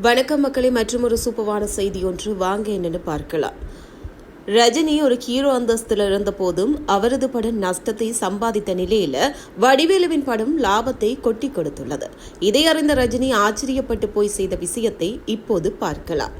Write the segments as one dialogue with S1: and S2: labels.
S1: வணக்கம் மக்களே மற்றும் ஒரு சூப்பரான செய்தி ஒன்று வாங்க என்னன்னு பார்க்கலாம். ரஜினி ஒரு ஹீரோ அந்தஸ்தில் இருந்த போதும் அவரது படம் நஷ்டத்தை சம்பாதித்த நிலையில வடிவேலுவின் படம் லாபத்தை கொட்டி கொடுத்துள்ளது. இதை அறிந்த ரஜினி ஆச்சரியப்பட்டு போய் செய்த விஷயத்தை இப்போது பார்க்கலாம்.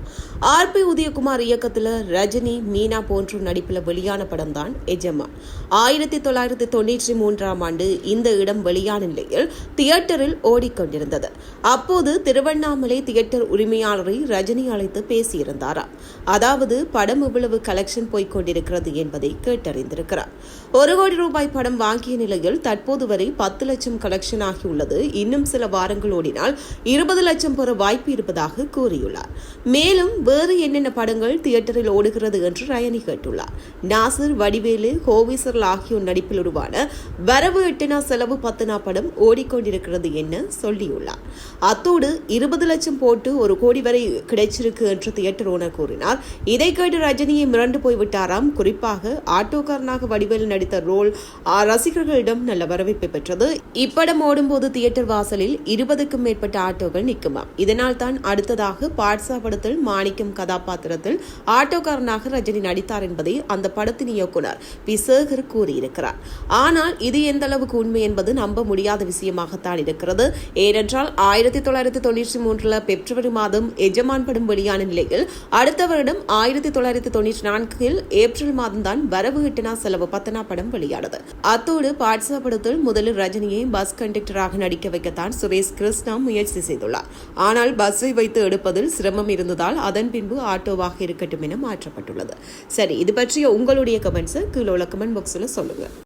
S1: ஆர். பி. உதயகுமார் இயக்கத்துல ரஜினி மீனா போன்ற நடிப்புல வெளியான படம் தான் எஜமான் ஆயிரத்தி தொள்ளாயிரத்தி தொண்ணூற்றி மூன்றாம் ஆண்டு இந்த இடம் வெளியான நிலையில் தியேட்டரில் ஓடிக்கொண்டிருந்தது. அப்போது திருவண்ணாமலை தியேட்டர் உரிமையாளரை ரஜினி அழைத்து பேசியிருந்தாராம் அதாவது படம் இவ்வளவு கலெக்ஷன் கலெக்ஷன் போய்கொண்டிருக்கிறது என்பதை கேட்டறிந்திருக்கிறார். ஒரு கோடி ரூபாய் படம் வாங்கிய நிலையில் தற்போது வரை பத்து லட்சம் கலெக்ஷன் ஆகியுள்ளது. இன்னும் சில வாரங்கள் ஓடினால் இருபது லட்சம் பெற வாய்ப்பு இருப்பதாக கூறியுள்ளார். மேலும் வேறு என்னென்ன படங்கள் தியேட்டரில் ஓடுகிறது என்று ரயனி கேட்டுள்ளார். நாசர் வடிவேலு ஹோவிசர் ஆகியோர் நடிப்பில் உருவான வரவு எட்டுனா செலவு பத்துனா படம் ஓடிக்கொண்டிருக்கிறது என சொல்லியுள்ளார். அத்தோடு இருபது லட்சம் போட்டு ஒரு கோடி வரை கிடைச்சிருக்கு என்று தியேட்டர் ஓனர் கூறினார். இதை கேட்டு ரஜினியை மிரண்டு போய்விட்டாராம். குறிப்பாக ஆட்டோக்காரனாக வடிவேலு நடித்த ரோல் ரசிகர்களிடம் நல்ல வரவேற்பை பெற்றது. இப்படம் ஓடும்போது தியேட்டர் வாசலில் இருபதுக்கும் மேற்பட்ட ஆட்டோக்கள் நிற்குமாம். இதனால் தான் அடுத்ததாக பாட்சா படத்தில் மாணிக்கம் கதாபாத்திரத்தில் ஆட்டோக்காரனாக ரஜினி நடித்தார் என்பதை அந்த படத்தின் இயக்குனர் பி. சேகர் கூறியிருக்கிறார். ஆனால் இது எந்த அளவுக்கு உண்மை என்பது நம்ப முடியாத விஷயமாகத்தான் இருக்கிறது. ஏனென்றால் ஆயிரத்தி தொள்ளாயிரத்தி தொண்ணூற்றி மூன்றில் பிப்ரவரி மாதம் எஜமான் படம் வெளியான நிலையில் அடுத்த வருடம் ஆயிரத்தி தொள்ளாயிரத்தி தொண்ணூற்றி நான்கு கணக்கில் ஏப்ரல் மாதம்தான் வரவு கிட்டனா செலவு பத்தனா படம் வெளியானது. அத்தோடு பாட்சா படத்தில் முதலில் ரஜினியை பஸ் கண்டக்டராக நடிக்க வைக்கத்தான் சுரேஷ் கிருஷ்ணா முயற்சி செய்துள்ளார். ஆனால் பஸ்ஸை வைத்து எடுப்பதில் சிரமம் இருந்ததால் அதன் பின்பு ஆட்டோவாக இருக்கட்டும் என மாற்றப்பட்டுள்ளது. சரி இது பற்றிய உங்களுடைய கமெண்ட்ஸை கீழே உள்ள கமெண்ட் பாக்ஸில் சொல்லுங்கள்